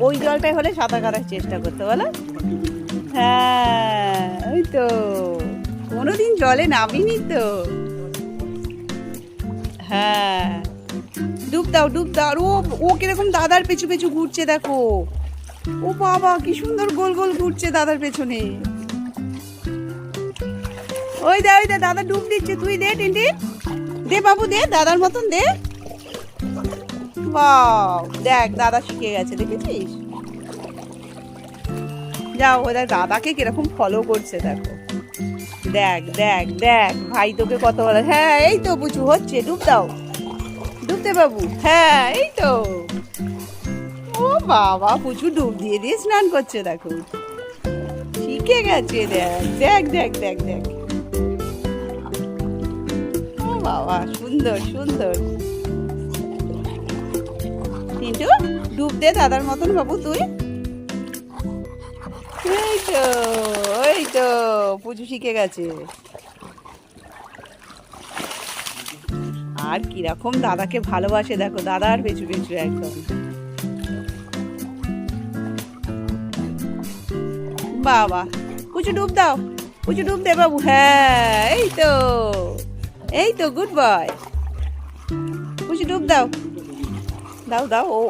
ওই জলটাই হলে সাঁতার কাটার চেষ্টা করতে, বলো। হ্যাঁ ওই তো। কোনোদিন জলে নামিনি তো। হ্যাঁ। ডুব দাও ডুব দাও। ও ও কীরকম দাদার পেছু পেছু ঘুরছে, দেখো। ও বাবা, কি সুন্দর গোল গোল ঘুরছে দাদার পেছনে। ওই দে ওই দে, দাদা ডুব দিচ্ছে। তুই দে, টিনটি। দে বাবু, দে, দাদার মতন দে। দেখ, দাদা শিখে গেছে, দেখেছিস? যাও দেখ দাদাকে কীরকম ফলো করছে, দেখো। দেখ দেখ দেখ, ভাই তোকে কত বলে হ্যাঁ এই তো বুঝু, হচ্ছে, ডুব দাও। ডুবতে বাবু হ্যাঁ এই তো। ও বাবা পুচু ডুব দিয়ে দিয়ে স্নান করছে, দেখো। শিখে গেছে, দেখ দেখ দেখ দেখ দেখ। ও বাবা, সুন্দর সুন্দর। কিন্তু ডুব দে দাদার মতন বাবু তুই। এই তো ওই তো, পুজো শিখে গেছে। আর কীরকম দাদাকে ভালোবাসে, দেখো, দাদা আর পেছু পেছু একদম। বাবা পুচু ডুব দাও পুচু ডুব দে বাবু হ্যাঁ এই তো এই তো, গুড বয়। পুচু ডুব দাও। দাও দাও ও